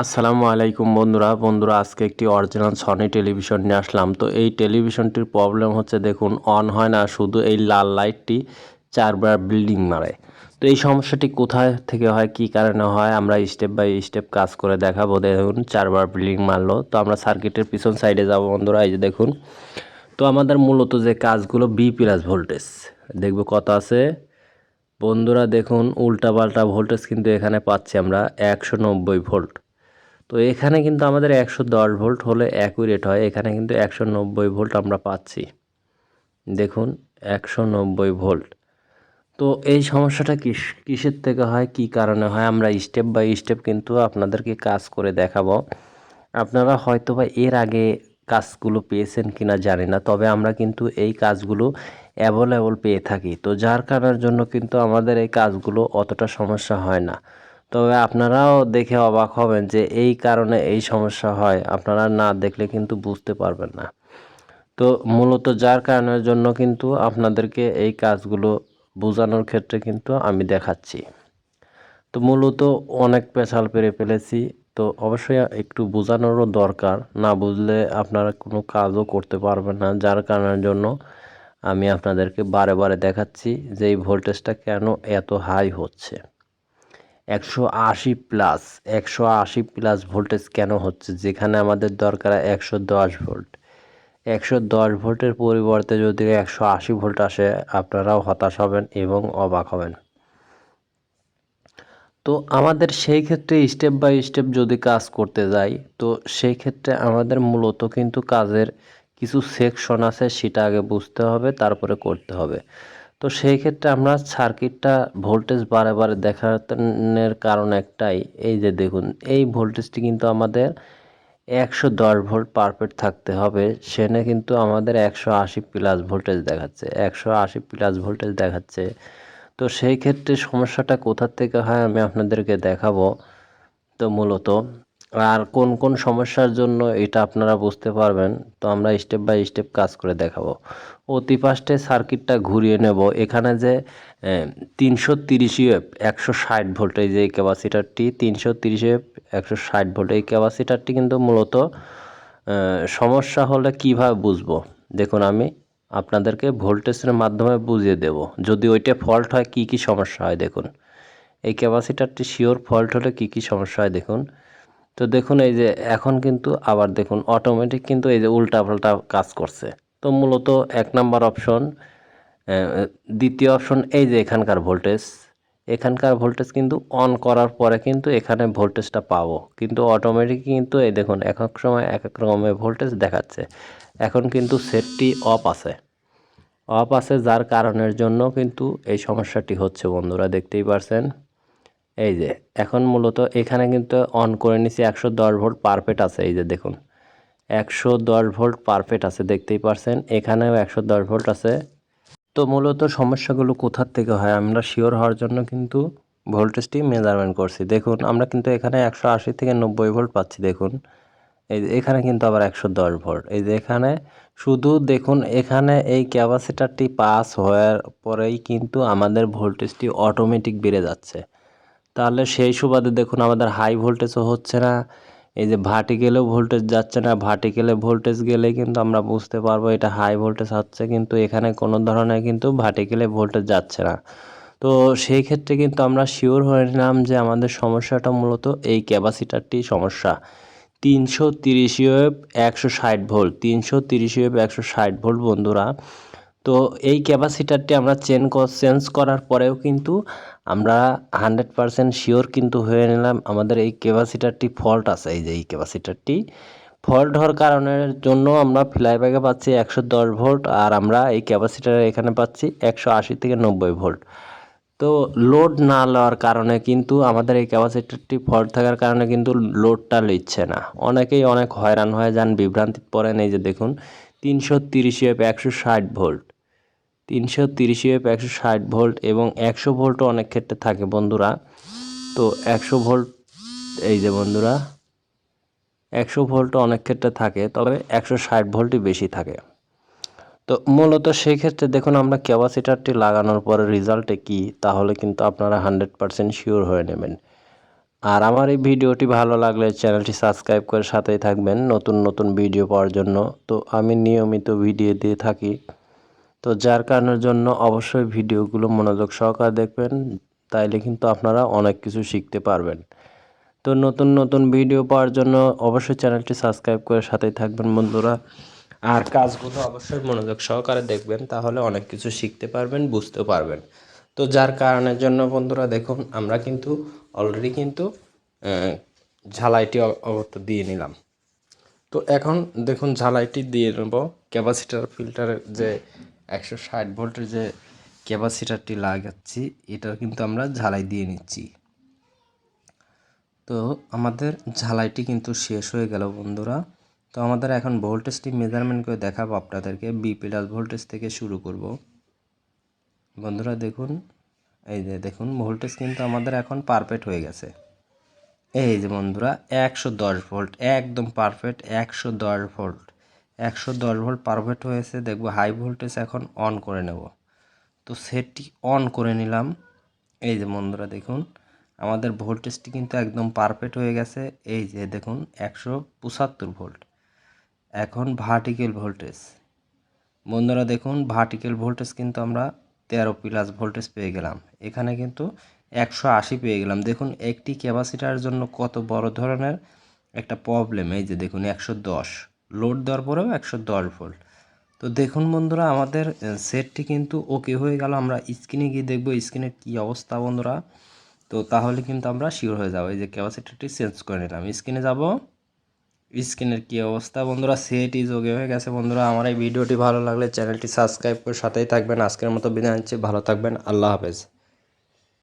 আসসালামু আলাইকুম বন্ধুরা। বন্ধুরা, আজকে একটি অরিজিনাল সনি টেলিভিশন নিয়ে আসলাম। তো এই টেলিভিশনটির প্রবলেম হচ্ছে, দেখুন অন হয় না, শুধু এই লাল লাইটটি চারবার বিল্ডিং মারে। তো এই সমস্যাটি কোথায় থেকে হয়, কি কারণে হয়, আমরা স্টেপ বাই স্টেপ কাজ করে দেখাবো। দেখুন, চারবার বিল্ডিং মারলো। তো আমরা সার্কিটের পিছন সাইডে যাব বন্ধুরা, এই যে দেখুন। তো আমাদের মূলত যে কাজগুলো বি প্লাস ভোল্টেজ দেখব কত আছে? বন্ধুরা, দেখুন, উল্টা উল্টাপাল্টা ভোল্টেজ কিন্তু এখানে পাচ্ছি আমরা একশো নব্বই ভোল্ট তো এখানে কিন্তু আমাদের একশো দশ ভোল্ট হলে অ্যাকুরেট হয়। এখানে কিন্তু একশো নব্বই ভোল্ট আমরা পাচ্ছি। দেখুন, একশো নব্বই ভোল্ট। তো এই সমস্যাটা কিস, কিসের থেকে হয়? কি কারণে হয়? আমরা স্টেপ বাই স্টেপ কিন্তু আপনাদেরকে কাজ করে দেখাবো। আপনারা হয়তো বা এর আগে কাজগুলো পেয়েছেন কিনা জানি না, তবে আমরা কিন্তু এই কাজগুলো অ্যাভেলেবল পেয়ে থাকি। তো যার কারণের জন্য কিন্তু আমাদের এই কাজগুলো অতটা সমস্যা হয় না। তবে আপনারাও দেখে অবাক হবেন যে এই কারণে এই সমস্যা হয়। আপনারা না দেখলে কিন্তু বুঝতে পারবেন না। তো মূলত যার কারণের জন্য কিন্তু আপনাদেরকে এই কাজগুলো বোঝানোর ক্ষেত্রে কিন্তু আমি দেখাচ্ছি। তো মূলত অনেক পেশাল পেরে ফেলেছি। তো অবশ্যই একটু বোঝানোরও দরকার। না বুঝলে আপনারা কোনো কাজও করতে পারবেন না। যার কারণের জন্য আমি আপনাদেরকে বারে বারে দেখাচ্ছি যে এই ভোল্টেজটা কেন এত হাই হচ্ছে। একশো আশি প্লাস একশো আশি প্লাস ভোল্টেজ কেন হচ্ছে? যেখানে আমাদের দরকার একশো দশ ভোল্ট একশো দশ ভোল্টের পরিবর্তে যদি একশো আশি ভোল্ট আসে, আপনারাও হতাশ হবেন এবং অবাক হবেন। তো আমাদের সেই ক্ষেত্রে স্টেপ বাই স্টেপ যদি কাজ করতে যাই, তো সেই ক্ষেত্রে আমাদের মূলত কিন্তু কাজের কিছু সেকশন আছে, সেটা আগে বুঝতে হবে, তারপরে করতে হবে। তো সেই ক্ষেত্রে আমরা সার্কিটটা ভোল্টেজ বারে বারে দেখানোর কারণ একটাই, এই যে দেখুন, এই ভোল্টেজটি কিন্তু আমাদের একশো দশ ভোল্ট পারফেক্ট থাকতে হবে সেনে কিন্তু আমাদের একশো আশি প্লাস ভোল্টেজ দেখাচ্ছে, একশো আশি প্লাস ভোল্টেজ দেখাচ্ছে। তো সেই ক্ষেত্রে সমস্যাটা কোথার থেকে হয় আমি আপনাদেরকে দেখাবো। তো মূলত আর কোন কোন সমস্যার জন্য এটা আপনারা বুঝতে পারবেন, তো আমরা স্টেপ বাই স্টেপ কাজ করে দেখাবো। অতি ফার্স্টে সার্কিটটা ঘুরিয়ে নেব। এখানে যে তিনশো তিরিশ ইউএফ একশো ষাট ভোল্ট এই যে ক্যাপাসিটারটি তিনশো তিরিশ ইউএফ একশো ষাট ভোল্ট এই ক্যাপাসিটারটি কিন্তু মূলত সমস্যা হলে কীভাবে বুঝব? দেখুন, আমি আপনাদেরকে ভোল্টেজের মাধ্যমে বুঝিয়ে দেব। যদি ওইটা ফল্ট হয়, কি কি সমস্যা হয় দেখুন। এই ক্যাপাসিটারটি শিওর ফল্ট হলে কি কি সমস্যা হয় দেখুন। তো দেখুন, এই যে এখন কিন্তু আবার দেখুন অটোমেটিক কিন্তু এই যে উল্টা পাল্টা কাজ করছে। তো মূলত এক নাম্বার অপশন দ্বিতীয় অপশন এই যে এখানকার ভোল্টেজ এখানকার ভোল্টেজ কিন্তু অন করার পরে কিন্তু এখানে ভোল্টেজটা পাবো। কিন্তু অটোমেটিক কিন্তু এই দেখুন, এক এক সময় এক এক রকমের ভোল্টেজ দেখাচ্ছে। এখন কিন্তু সেটটি অফ আছে। অফ আছে যার কারণের জন্য কিন্তু এই সমস্যাটি হচ্ছে বন্ধুরা, দেখতেই পারছেন। এই যে, এখন মূলত এখানে কিন্তু অন করে নিছি একশো দশ ভোল্ট পারফেক্ট আছে, এই যে দেখুন। একশো দশ ভোল্ট পারফেক্ট আছে, দেখতেই পারছেন। এখানেও একশো দশ ভোল্ট আছে। তো মূলত সমস্যাগুলো কোথার থেকে হয়? আমরা শিওর হওয়ার জন্য কিন্তু ভোল্টেজটি মেজারমেন্ট করছি। দেখুন, আমরা কিন্তু এখানে একশো আশি থেকে নব্বই ভোল্ট পাচ্ছি, দেখুন। এই যে, এখানে কিন্তু আবার একশো দশ ভোল্ট এই যে, এখানে শুধু দেখুন, এখানে এই ক্যাপাসিটারটি পাস হওয়ার পরেই কিন্তু আমাদের ভোল্টেজটি অটোমেটিক বেড়ে যাচ্ছে। তাহলে সেই সুবাদে দেখুন আমাদের হাই ভোল্টেজও হচ্ছে না। এই যে ভার্টিক্যালেও ভোল্টেজ যাচ্ছে না ভার্টিক্যালে ভোল্টেজ গেলে কিন্তু আমরা বুঝতে পারব এটা হাই ভোল্টেজ হচ্ছে, কিন্তু এখানে কোনো ধরনের কিন্তু ভার্টিক্যালে ভোল্টেজ যাচ্ছে না। তো সেই ক্ষেত্রে কিন্তু আমরা শিওর হয়ে নিলাম যে আমাদের সমস্যাটা মূলত এই ক্যাপাসিটারটি সমস্যা। তিনশো তিরিশ ইউএফ একশো ষাট ভোল্ট তিনশো তিরিশ ইউএফ একশো ষাট ভোল্ট বন্ধুরা। তো এই ক্যাপাসিটারটি আমরা চেঞ্জ চেঞ্জ করার পরেও কিন্তু আমরা হান্ড্রেড পারসেন্ট শিওর কিন্তু হয়ে নিলাম আমাদের এই ক্যাপাসিটারটি ফল্ট আছে, এই যে এই ক্যাপাসিটারটি ফল্ট হওয়ার কারণের জন্য আমরা ফ্লাইব্যাগে পাচ্ছি একশো দশ ভোল্ট আর আমরা এই ক্যাপাসিটার এখানে পাচ্ছি একশো আশি থেকে নব্বই ভোল্ট তো লোড না লওয়ার কারণে কিন্তু আমাদের এই ক্যাপাসিটারটি ফল্ট থাকার কারণে কিন্তু লোডটা নিচ্ছে না। অনেকেই অনেক হয়রান হয়ে যান বিভ্রান্তি পড়েন, এই যে দেখুন, তিনশো তিরিশ একশো ষাট ভোল্ট তিনশো তিরিশ এফ একশো ষাট ভোল্ট এবং একশো ভোল্টও অনেক ক্ষেত্রে থাকে বন্ধুরা। তো একশো ভোল্ট, এই যে বন্ধুরা, একশো ভোল্টও অনেক ক্ষেত্রে থাকে, তবে একশো ষাট ভোল্টই বেশি থাকে। তো মূলত সেই ক্ষেত্রে দেখুন আমরা ক্যাপাসিটারটি লাগানোর পরে রেজাল্টে কি, তাহলে কিন্তু আপনারা হান্ড্রেড পারসেন্ট শিওর হয়ে নেবেন। আর আমার এই ভিডিওটি ভালো লাগলে চ্যানেলটি সাবস্ক্রাইব করে সাথেই থাকবেন নতুন নতুন ভিডিও পাওয়ার জন্য। তো আমি নিয়মিত ভিডিও দিয়ে থাকি। তো যার কারণের জন্য অবশ্যই ভিডিওগুলো মনোযোগ সহকারে দেখবেন, তাইলে কিন্তু আপনারা অনেক কিছু শিখতে পারবেন। তো নতুন নতুন ভিডিও পাওয়ার জন্য অবশ্যই চ্যানেলটি সাবস্ক্রাইব করে সাথেই থাকবেন বন্ধুরা। আর কাজগুলো অবশ্যই মনোযোগ সহকারে দেখবেন, তাহলে অনেক কিছু শিখতে পারবেন বুঝতেও পারবেন। তো যার কারণের জন্য বন্ধুরা দেখুন, আমরা কিন্তু অলরেডি কিন্তু ঝালাইটি অ- অবশ্য দিয়ে নিলাম। তো এখন দেখুন ঝালাইটি দিয়ে নেব। ক্যাপাসিটার, ফিল্টারের যে একশো ষাট ভোল্টের যে ক্যাপাসিটারটি লাগাচ্ছি, এটা কিন্তু আমরা ঝালাই দিয়ে নিচ্ছি। তো আমাদের ঝালাইটি কিন্তু শেষ হয়ে গেল বন্ধুরা। তো আমাদের এখন ভোল্টেজটি মেজারমেন্ট করে দেখাবো আপনাদেরকে বি প্লাস ভোল্টেজ থেকে শুরু করব। বন্ধুরা দেখুন, এই যে দেখুন, ভোল্টেজ কিন্তু আমাদের এখন পারফেক্ট হয়ে গেছে। এই যে বন্ধুরা, একশো দশ ভোল্ট, একদম পারফেক্ট, একশো দশ ভোল্ট। একশো দশ ভোল্ট পারফেক্ট হয়েছে, দেখব হাই ভোল্টেজ এখন অন করে নেব। তো সেটটি অন করে নিলাম। এই যে বন্ধুরা দেখুন, আমাদের ভোল্টেজটি কিন্তু একদম পারফেক্ট হয়ে গেছে। এই যে দেখুন, একশো পঁচাত্তর ভোল্ট। এখন ভার্টিক্যাল ভোল্টেজ বন্ধুরা দেখুন ভার্টিক্যাল ভোল্টেজ কিন্তু আমরা তেরো প্লাস ভোল্টেজ পেয়ে গেলাম। এখানে কিন্তু একশো আশি পেয়ে গেলাম। দেখুন, একটি ক্যাপাসিটার জন্য কত বড় ধরনের একটা প্রবলেম এই যে দেখুন, একশো দশ। লোড দেওয়ার পরেও একশো দশ ভোল্ট তো দেখুন বন্ধুরা, আমাদের সেটটি কিন্তু ওকে হয়ে গেল। আমরা স্ক্রিনে গিয়ে দেখব স্ক্রিনের কী অবস্থা বন্ধুরা। তো তাহলে কিন্তু আমরা শিওর হয়ে যাব। এই যে ক্যাপাসিটিটি চেঞ্জ করে নিলাম। স্ক্রিনে যাব। স্ক্রিনের কী অবস্থা বন্ধুরা? সেট ইজ ওকে হয়ে গেছে বন্ধুরা। আমার এই ভিডিওটি ভালো লাগলে চ্যানেলটি সাবস্ক্রাইব করে সাথেই থাকবেন। আজকের মতো বিদায় নিচ্ছি। ভালো থাকবেন। আল্লাহ হাফেজ।